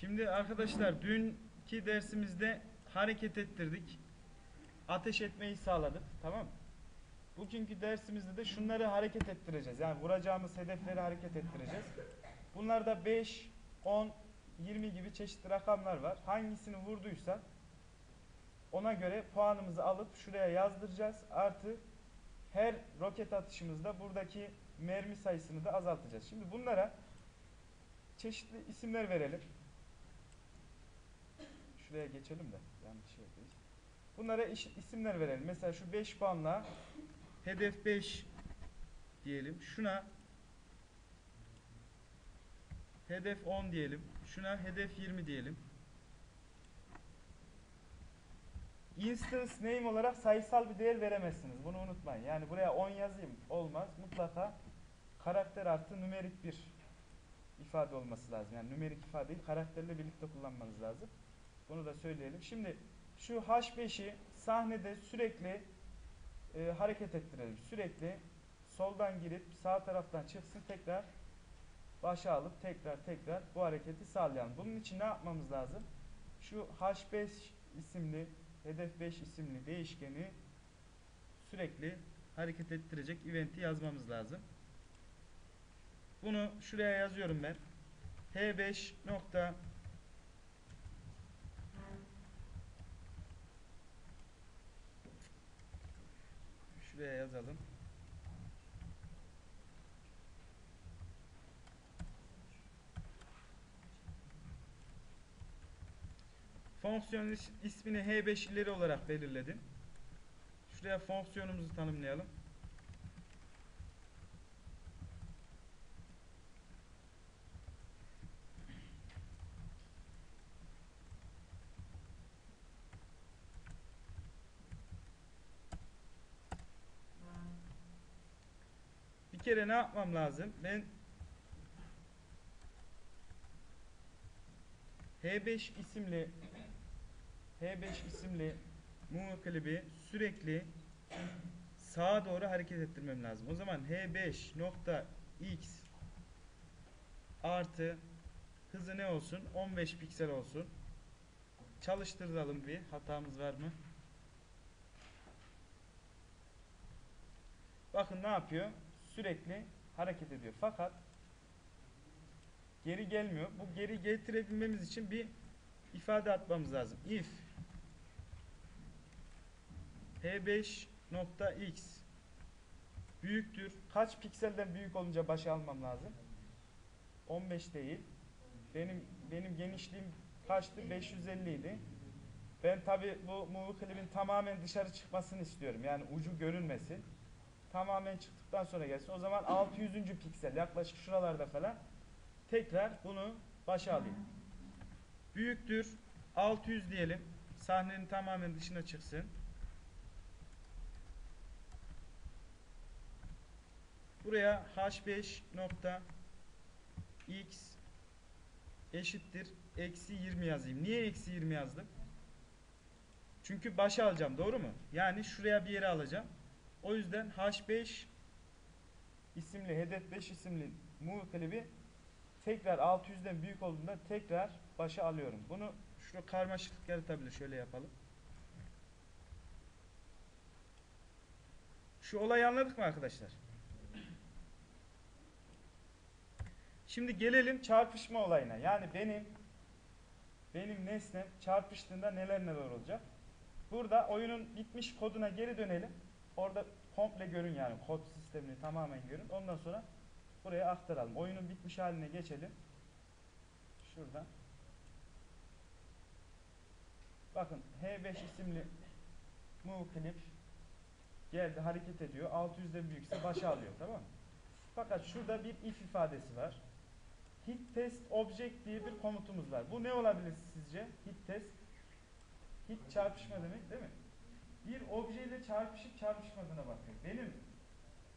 Şimdi arkadaşlar dünkü dersimizde hareket ettirdik. Ateş etmeyi sağladık. Tamam mı? Bugünkü dersimizde de şunları hareket ettireceğiz. Yani vuracağımız hedefleri hareket ettireceğiz. Bunlarda 5, 10, 20 gibi çeşitli rakamlar var. Hangisini vurduysa ona göre puanımızı alıp şuraya yazdıracağız. Artı her roket atışımızda buradaki mermi sayısını da azaltacağız. Şimdi bunlara çeşitli isimler verelim. Şuraya geçelim de yanlış yerdeyiz. Bunlara iş- isimler verelim. Mesela şu 5 puanla hedef 5 diyelim. Şuna hedef 10 diyelim. Şuna hedef 20 diyelim. Instance name olarak sayısal bir değer veremezsiniz. Bunu unutmayın. Yani buraya 10 yazayım olmaz. Mutlaka karakter artı nümerik bir ifade olması lazım. Yani nümerik ifadeyi karakterle birlikte kullanmanız lazım. Bunu da söyleyelim. Şimdi şu H5'i sahnede sürekli e, hareket ettirelim. Sürekli soldan girip sağ taraftan çıksın tekrar başa alıp tekrar tekrar bu hareketi sağlayalım. Bunun için ne yapmamız lazım? Şu H5 isimli hedef 5 isimli değişkeni sürekli hareket ettirecek eventi yazmamız lazım. Bunu şuraya yazıyorum ben. H5 nokta Şuraya yazalım. Fonksiyon is- ismini H5 ileri olarak belirledim. Şuraya fonksiyonumuzu tanımlayalım. Bir kere ne yapmam lazım? Ben H5 isimli H5 isimli klibi sürekli sağa doğru hareket ettirmem lazım. O zaman H5 nokta x artı hızı ne olsun? 15 piksel olsun. Çalıştıralım bir. Hatamız var mı? Bakın ne yapıyor? Sürekli hareket ediyor. Fakat geri gelmiyor. Bu geri getirebilmemiz için bir ifade atmamız lazım. If P5 nokta x büyüktür. Kaç pikselden büyük olunca başa almam lazım? 15 değil. Benim benim genişliğim kaçtı? 550 idi. Ben tabi bu movie klibin tamamen dışarı çıkmasını istiyorum. Yani ucu görünmesin. Tamamen çıktıktan sonra gelsin. O zaman 600. piksel yaklaşık şuralarda falan tekrar bunu başa alayım. Büyüktür 600 diyelim. Sahnenin tamamen dışına çıksın. Buraya h5 nokta x eşittir eksi 20 yazayım. Niye eksi 20 yazdım? Çünkü başa alacağım doğru mu? Yani şuraya bir yere alacağım. O yüzden h5 isimli hedef 5 isimli move klibi tekrar 600'den büyük olduğunda tekrar başa alıyorum. Bunu şurada karmaşıklık yaratabilir. Şöyle yapalım. Şu olayı anladık mı arkadaşlar? Şimdi gelelim çarpışma olayına. Yani benim benim nesnem çarpıştığında neler neler olacak? Burada oyunun bitmiş koduna geri dönelim. Orada komple görün yani kod sistemini tamamen görün. Ondan sonra buraya aktaralım. Oyunun bitmiş haline geçelim. Şuradan. Bakın H5 isimli move clip geldi hareket ediyor. 600'den büyükse başa alıyor tamam mı? Fakat şurada bir if ifadesi var. Hit test object diye bir komutumuz var. Bu ne olabilir sizce? Hit test. Hit çarpışma demek değil mi? Bir objeyle çarpışıp çarpışmadığına bakıyor. Benim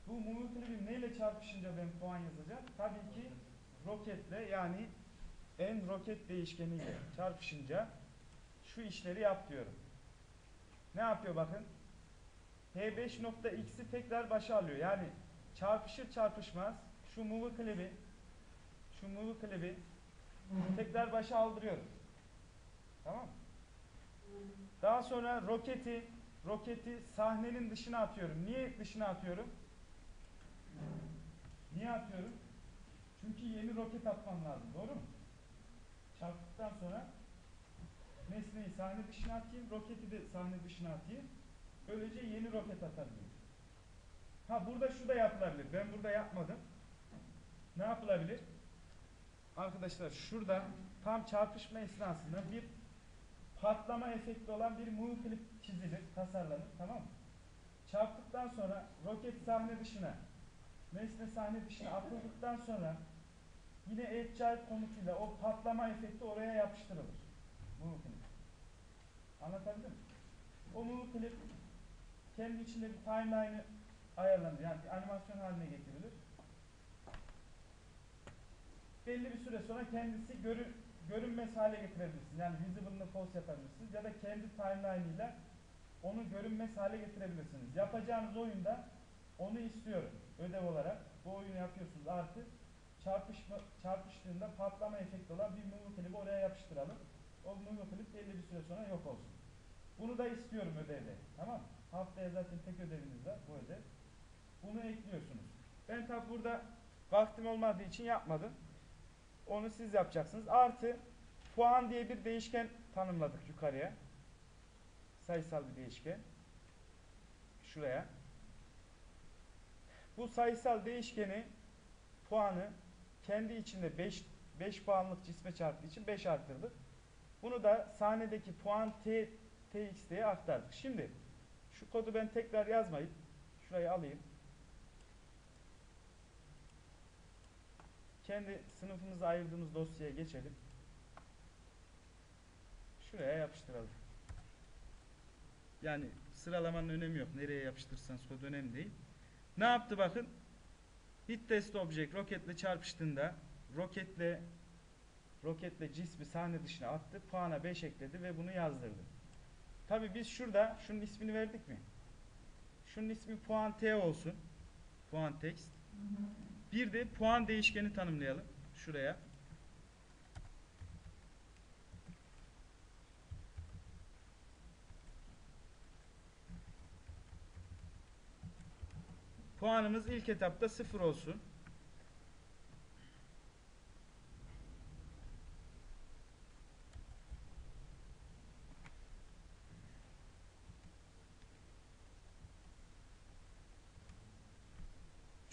bu move clip'im neyle çarpışınca ben puan yazacağım? Tabii ki roketle yani en roket değişkeniyle çarpışınca şu işleri yap diyorum. Ne yapıyor bakın? H5.x'i tekrar başa alıyor. Yani çarpışır çarpışmaz şu move clip'i şu move clip'i Tekrar başa aldırıyorum. Tamam? Daha sonra roketi roketi sahnenin dışına atıyorum. Niye dışına atıyorum? Niye atıyorum? Çünkü yeni roket atmam lazım. Doğru mu? Çarptıktan sonra nesneyi sahne dışına atayım, roketi de sahne dışına atayım. Böylece yeni roket atabilirim. Ha burada şu da yapılabilir. Ben burada yapmadım. Ne yapılabilir? Arkadaşlar şurada tam çarpışma esnasında bir patlama efekti olan bir move clip çizilir, tasarlanır. Tamam mı? Çarptıktan sonra roket sahne dışına, nesne sahne dışına atıldıktan sonra yine Agile komutuyla o patlama efekti oraya yapıştırılır. Move clip. Anlatabildim mi? O move clip kendi içinde bir timeline'ı ayarlanır. Yani bir animasyon haline getirilir. Belli bir süre sonra kendisi görü, görünmez hale getirebilirsiniz. Yani visible'ını false yapabilirsiniz. Ya da kendi timeline ile onu görünmez hale getirebilirsiniz. Yapacağınız oyunda onu istiyorum ödev olarak. Bu oyunu yapıyorsunuz artı çarpışma, çarpıştığında patlama efekti olan bir move clip'i oraya yapıştıralım. O move clip belli bir süre sonra yok olsun. Bunu da istiyorum ödevde. Tamam mı? Haftaya zaten tek ödeviniz var bu ödev. Bunu ekliyorsunuz. Ben tabi burada vaktim olmadığı için yapmadım. Onu siz yapacaksınız. Artı puan diye bir değişken tanımladık yukarıya. Sayısal bir değişken. Şuraya. Bu sayısal değişkeni puanı kendi içinde 5 5 puanlık cisme çarptığı için 5 arttırdık. Bunu da sahnedeki puan t txt'ye aktardık. Şimdi şu kodu ben tekrar yazmayıp şurayı alayım. Kendi sınıfımıza ayırdığımız dosyaya geçelim. Şuraya yapıştıralım. Yani sıralamanın önemi yok. Nereye yapıştırırsanız kod önemli değil. Ne yaptı bakın? Hit test object roketle çarpıştığında roketle roketle cismi sahne dışına attı. Puana 5 ekledi ve bunu yazdırdı. Tabi biz şurada şunun ismini verdik mi? Şunun ismi puan t olsun. Puan text. Bir de puan değişkeni tanımlayalım. Şuraya. Puanımız ilk etapta sıfır olsun.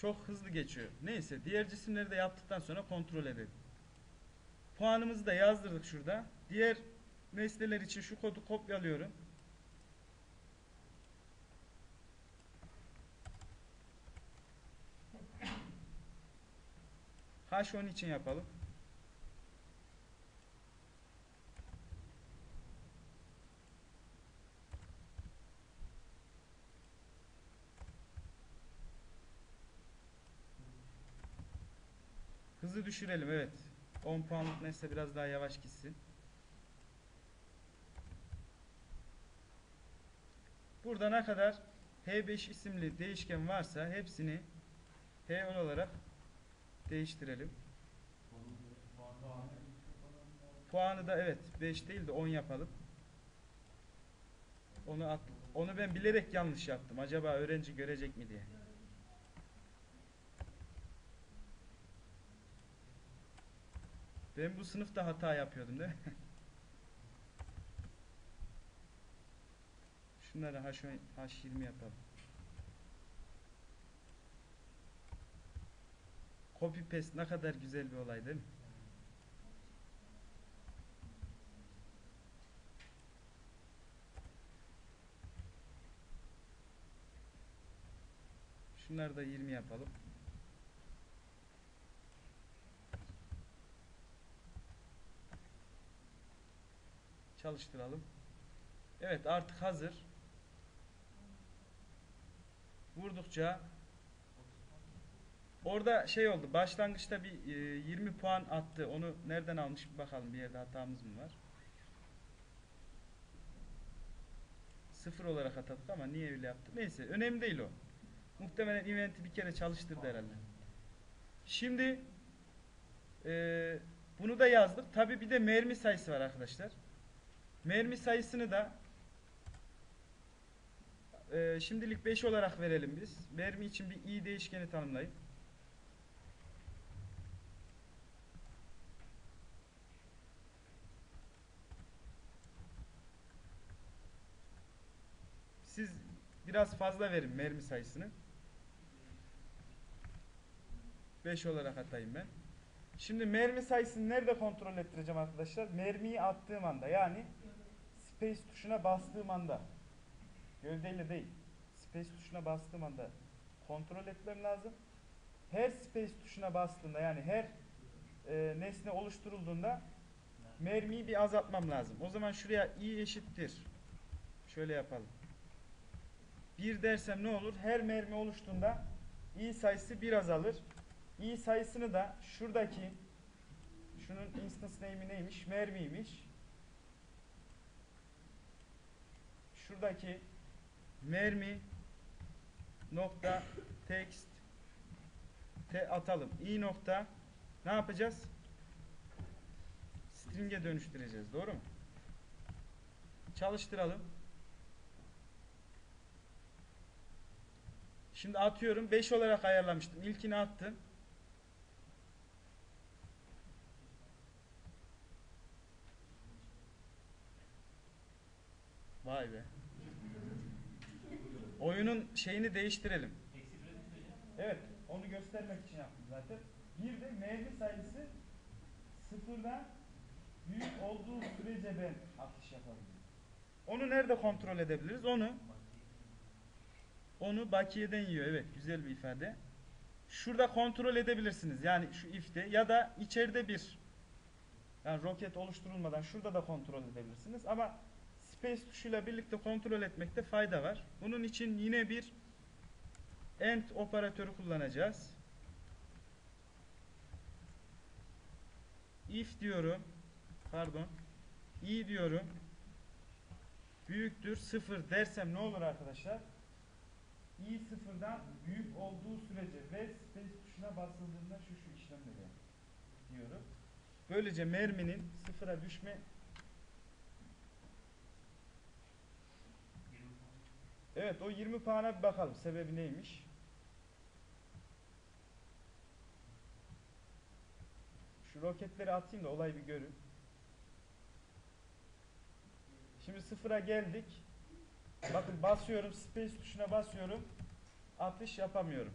Çok hızlı geçiyor. Neyse diğer cisimleri de yaptıktan sonra kontrol edelim. Puanımızı da yazdırdık şurada. Diğer nesneler için şu kodu kopyalıyorum. H10 için yapalım. Hızı düşürelim evet. 10 puanlık nesne biraz daha yavaş gitsin. Burada ne kadar H5 isimli değişken varsa hepsini H10 olarak değiştirelim. Puanı da evet 5 değil de 10 yapalım. Onu at, onu ben bilerek yanlış yaptım. Acaba öğrenci görecek mi diye. Ben bu sınıfta hata yapıyordum değil mi? Şunları H10, H20 yapalım. Copy paste ne kadar güzel bir olay değil mi? Şunları da 20 yapalım. Çalıştıralım. Evet artık hazır. Vurdukça Orada şey oldu. Başlangıçta bir e, 20 puan attı. Onu nereden almış bir bakalım. Bir yerde hatamız mı var? Sıfır olarak atadık ama niye öyle yaptı? Neyse önemli değil o. Muhtemelen event'i bir kere çalıştırdı herhalde. Şimdi e, Bunu da yazdık. Tabi bir de mermi sayısı var arkadaşlar. Mermi sayısını da e, şimdilik 5 olarak verelim biz. Mermi için bir i değişkeni tanımlayın. Siz biraz fazla verin mermi sayısını. 5 olarak atayım ben. Şimdi mermi sayısını nerede kontrol ettireceğim arkadaşlar? Mermiyi attığım anda yani space tuşuna bastığım anda gövdeyle değil space tuşuna bastığım anda kontrol etmem lazım. Her space tuşuna bastığımda yani her e, nesne oluşturulduğunda mermiyi bir azaltmam lazım. O zaman şuraya i eşittir. Şöyle yapalım. 1 dersem ne olur? Her mermi oluştuğunda i sayısı 1 azalır. İ sayısını da şuradaki şunun instance name'i neymiş? Mermiymiş. Şuradaki mermi nokta text te atalım. i nokta ne yapacağız? String'e dönüştüreceğiz. Doğru mu? Çalıştıralım. Şimdi atıyorum 5 olarak ayarlamıştım. İlkini attım. Be. Oyunun şeyini değiştirelim. Evet, onu göstermek için yaptım zaten. Bir de mermi sayısı sıfırdan büyük olduğu sürece ben atış yapabilirim. Onu nerede kontrol edebiliriz? Onu onu bakiyeden yiyor. Evet, güzel bir ifade. Şurada kontrol edebilirsiniz. Yani şu if'te ya da içeride bir yani roket oluşturulmadan şurada da kontrol edebilirsiniz. Ama space tuşuyla birlikte kontrol etmekte fayda var. Bunun için yine bir end operatörü kullanacağız. If diyorum. Pardon. i diyorum. Büyüktür sıfır dersem ne olur arkadaşlar? i sıfırdan büyük olduğu sürece ve space tuşuna basıldığında şu şu işlemleri diyorum. Böylece merminin sıfıra düşme Evet o 20 puana bir bakalım. Sebebi neymiş? Şu roketleri atayım da olay bir görün. Şimdi sıfıra geldik. Bakın basıyorum space tuşuna basıyorum. Atış yapamıyorum.